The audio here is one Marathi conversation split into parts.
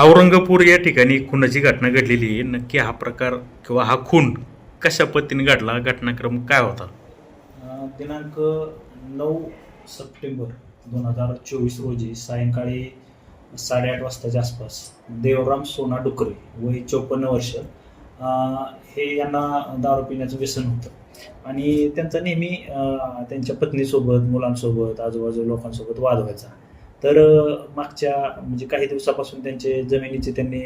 औरंगापूर या ठिकाणी खुनाची घटना घडलेली आहे. नक्की हा प्रकार किंवा हा खून कशा पद्धतीने घडला? घटनाक्रम काय होता? दिनांक नऊ सप्टेंबर दोन हजार चोवीस रोजी सायंकाळी साडेआठ वाजताच्या आसपास देवराम सोना डुकरे वय चोपन्न वर्ष हे यांना दारू पिण्याचं व्यसन होतं. आणि त्यांचा नेहमी त्यांच्या पत्नीसोबत मुलांसोबत आजूबाजू लोकांसोबत वाद व्हायचा. तर मागच्या म्हणजे काही दिवसापासून त्यांचे जमिनीची त्यांनी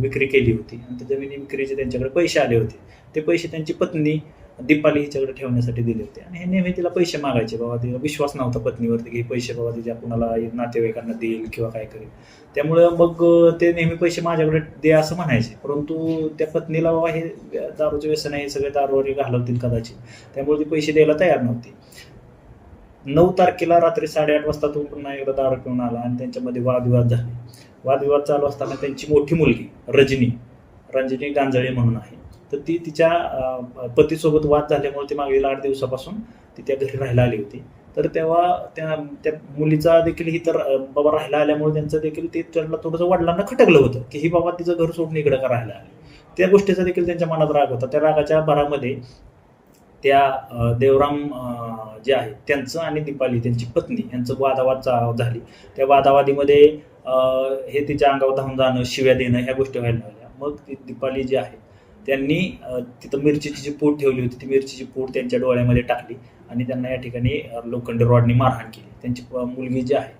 विक्री केली होती. आणि त्या जमिनी विक्रीचे त्यांच्याकडे पैसे आले होते. ते पैसे त्यांची पत्नी दीपाली हिच्याकडे ठेवण्यासाठी दिले होते. आणि हे नेहमी तिला पैसे मागायचे. बाबा तिला विश्वास नव्हता पत्नीवरती की पैसे बाबा तिच्या कुणाला नातेवाईकांना देईल किंवा काय करेल. त्यामुळं मग ते नेहमी पैसे माझ्याकडे दे असं म्हणायचे. परंतु त्या पत्नीला बाबा हे दारूचे व्यसन आहे हे सगळे दारूवर घालवतील कदाचित. त्यामुळे ती पैसे द्यायला तयार नव्हती. नऊ तारखेला रात्री साडेआठ वाजता तो पुन्हा एकदा दारू पिऊन आला आणि त्यांच्यामध्ये वादविवाद झाले. वादविवाद चालू असताना त्यांची मोठी मुलगी रजनी रंजनी गांजळे म्हणून आहे. तर ती तिच्या पतीसोबत वाद झाल्यामुळे ती मागील आठ दिवसापासून ती त्या घरी राहायला आली होती. तर तेव्हा त्या त्या मुलीचा देखील ही तर बाबा राहायला आल्यामुळे त्यांचं देखील ते त्यांना थोडंसं वडिलांना खटकलं होतं की ही बाबा तिचं घर सोडून इकडं का राहायला आली? त्या गोष्टीचा देखील त्यांच्या मनात राग होता. त्या रागाच्या भरामध्ये त्या देवराम जे आहेत त्यांचं आणि दीपाली त्यांची पत्नी यांचं वादावाद झाली. त्या वादावादीमध्ये हे तिच्या अंगावर धावून जाणं शिव्या देणं ह्या गोष्टी व्हायला लागल्या. मग ती दीपाली जी आहे त्यांनी तिथं मिरचीची जी पूड ठेवली होती ती मिरचीची पूड त्यांच्या डोळ्यामध्ये टाकली आणि त्यांना या ठिकाणी लोखंडी रॉडनी मारहाण केली. त्यांची मुलगी जी आहे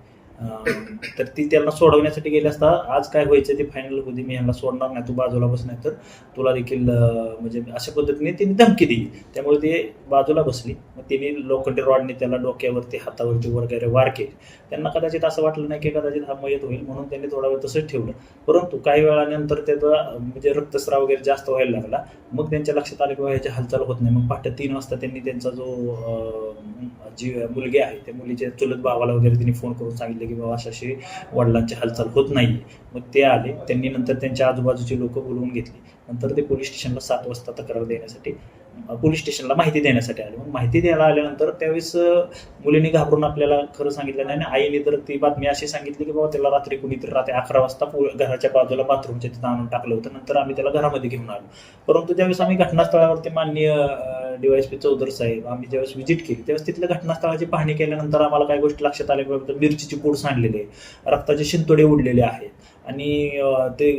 तर ती त्यांना सोडवण्यासाठी गेली असता आज काय व्हायचं ते फायनल होती मी यांना सोडणार नाही तू बाजूला बस नाही तर तुला देखील म्हणजे अशा पद्धतीने तिने धमकी दिली. त्यामुळे ते बाजूला बसली. मग तिने लोखंडी रॉडने त्याला डोक्यावरती हातावरती वगैरे वार केले. त्यांना कदाचित असं वाटलं नाही की कदाचित हा मयत होईल म्हणून त्यांनी थोडा वेळ तसंच ठेवलं. परंतु काही वेळानंतर त्याचा म्हणजे रक्तस्राव वगैरे जास्त व्हायला लागला. मग त्यांच्या लक्षात आलं की ह्याची हालचाल होत नाही. मग पहाटे तीन वाजता त्यांनी त्यांचा जो जी मुलगी आहे त्या मुलीच्या चुलत भावाला वगैरे त्यांनी फोन करून सांगितलं की बाबा अशी वडिलांची हालचाल होत नाही मग ते आले त्यांनी नंतर त्यांच्या आजूबाजूची लोक बोलवून घेतली. नंतर ते पोलीस स्टेशनला सात वाजता तक्रार देण्यासाठी पोलीस स्टेशनला माहिती देण्यासाठी आले. मग माहिती द्यायला आल्यानंतर त्यावेळेस मुलीने घाबरून आपल्याला खरं सांगितलं नाही. आणि आईने तर ती बातमी अशी सांगितली की बाबा त्याला रात्री कुणीतरी रात्री अकरा वाजता घराच्या बाजूला बाथरूमच्या तिथं आणून टाकलं होतं. नंतर आम्ही त्याला घरामध्ये घेऊन आलो. परंतु त्यावेळेस आम्ही घटनास्थळावरती मान्य डीवायएसपी चौधर साहेब आम्ही ज्यावेळेस व्हिजिट केली त्यावेळेस तिथल्या घटनास्थळाची पाहणी केल्यानंतर आम्हाला काही गोष्टी लक्षात आल्या की बाबा मिरचीची पूड सांडलेली आहे. रक्ताचे शिंतोडे उडलेले आहेत. आणि ते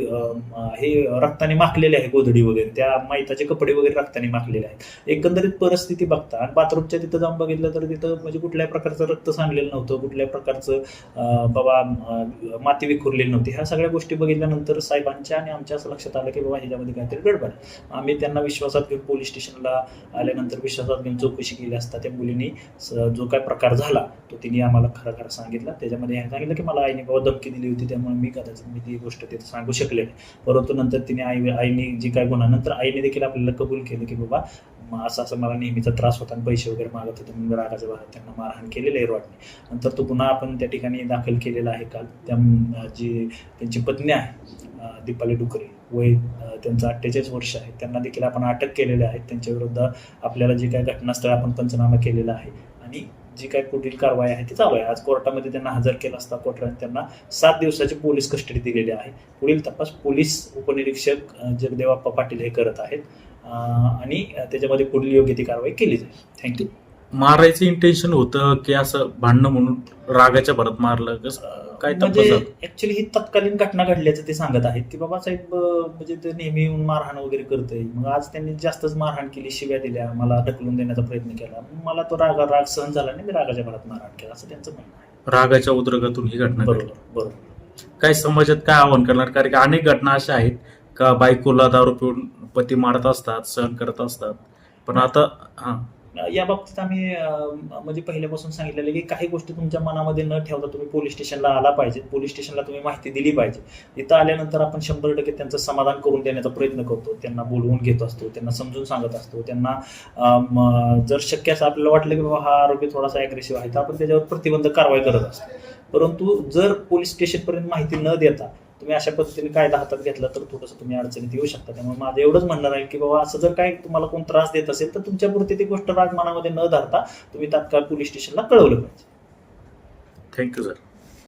हे रक्ताने माखलेले आहे गोधडी वगैरे त्या माहिताचे कपडे वगैरे रक्ताने माखलेले आहेत. एकंदरीत परिस्थिती बघता आणि बाथरूमच्या तिथं जाऊन बघितलं तर तिथं म्हणजे कुठल्याही प्रकारचं रक्त सांडलेलं नव्हतं कुठल्याही प्रकारचं बाबा माती विखुरलेली नव्हती. ह्या सगळ्या गोष्टी बघितल्यानंतर साहेबांच्या आणि आमच्या असं लक्षात आलं की बाबा ह्याच्यामध्ये काहीतरी गडबड आम्ही त्यांना विश्वासात घेऊन पोलीस स्टेशनला आले आल्यानंतर विश्वासात घेऊन चौकशी केली असता त्या मुलीने जो काय प्रकार झाला तो तिने आम्हाला खरं खरं सांगितला. त्याच्यामध्ये ह्याने सांगितलं की मला आईने बाबा धमकी दिली होती त्यामुळे मी कदाचित मी ती गोष्ट तिथे सांगू शकले नाही. परंतु नंतर तिने आई आईने जी काय गुन्हा नंतर आईने देखील आपल्याला कबूल केलं की बाबा मग असं असं मला नेहमीचा त्रास होता आणि पैसे वगैरे मागत होते. म्हणून रागाच्या भागात त्यांना मारहाण केलेलं आहे रॉडने. नंतर तो पुन्हा आपण त्या ठिकाणी दाखल केलेला आहे काल. त्या जी त्यांची पत्नी आहे दीपाली डुकरे वय त्यांचं अठ्ठेचाळीस वर्ष आहे. त्यांना देखील आपण अटक केलेले आहेत त्यांच्या विरुद्ध आपल्याला जे काही घटनास्थळ आपण पंचनामा केलेला आहे आणि जी काही पुढील कारवाई आहे ती चालू आहे. आज कोर्टामध्ये त्यांना हजर केला असता कोर्टाने त्यांना सात दिवसाची पोलीस कस्टडी दिलेली आहे. पुढील तपास पोलीस उपनिरीक्षक जगदेवाप्पा पाटील हे करत आहेत. आणि त्याच्यामध्ये पुढील योग्य ती कारवाई केली जाईल. थँक्यू मारायचं इंटेन्शन होतं की असं भांडणं म्हणून रागाच्या भरात मारलं? कसं काय म्हणजे? ऍक्च्युली ही तत्कालीन घटना घडल्याचं ते सांगत आहेत की बाबा साहेब म्हणजे ते नेहमी येऊन मारहाण वगैरे करतंय. मग आज त्यांनी जास्तच मारहाण केली शिव्या दिल्या मला ढकलून देण्याचा प्रयत्न केला. मला तो राग राग सहन झाला नाही मी रागाच्या भरात मारहाण केला. असं त्यांचं म्हणणं आहे. रागाच्या उद्रगातून ही घटना बरोबर बरोबर. काय समाजात काय आव्हान करणार? कारण की अनेक घटना अशा आहेत का बायकोला दारू पिऊन पती मारत असतात सहन करत असतात. पण आता हा. या बाबतीत आम्ही म्हणजे पहिल्यापासून सांगितलेलं की काही गोष्टी तुमच्या मनामध्ये न ठेवता तुम्ही पोलीस स्टेशनला आला पाहिजे. पोलीस स्टेशनला तुम्ही माहिती दिली पाहिजे. इथं आल्यानंतर आपण शंभर टक्के त्यांचं समाधान करून देण्याचा प्रयत्न करतो. त्यांना बोलवून घेत असतो त्यांना समजून सांगत असतो. त्यांना जर शक्य असं आपल्याला वाटलं की बाबा हा आरोग्य थोडासा ॲग्रेसिव्ह आहे तर आपण त्याच्यावर प्रतिबंधक कारवाई करत असतो. परंतु जर पोलीस स्टेशनपर्यंत माहिती न देता तुम्ही अशा पद्धतीने कायदा हातात घेतला तर थोडंसं तुम्ही अडचणीत येऊ शकता. त्यामुळे माझं एवढंच म्हणणं राहील की बाबा असं जर काय तुम्हाला कोण त्रास देत असेल तर तुमच्यापुरती ती गोष्ट राजमानामध्ये न धरता तुम्ही तात्काळ पोलीस स्टेशनला कळवलं पाहिजे. Thank you sir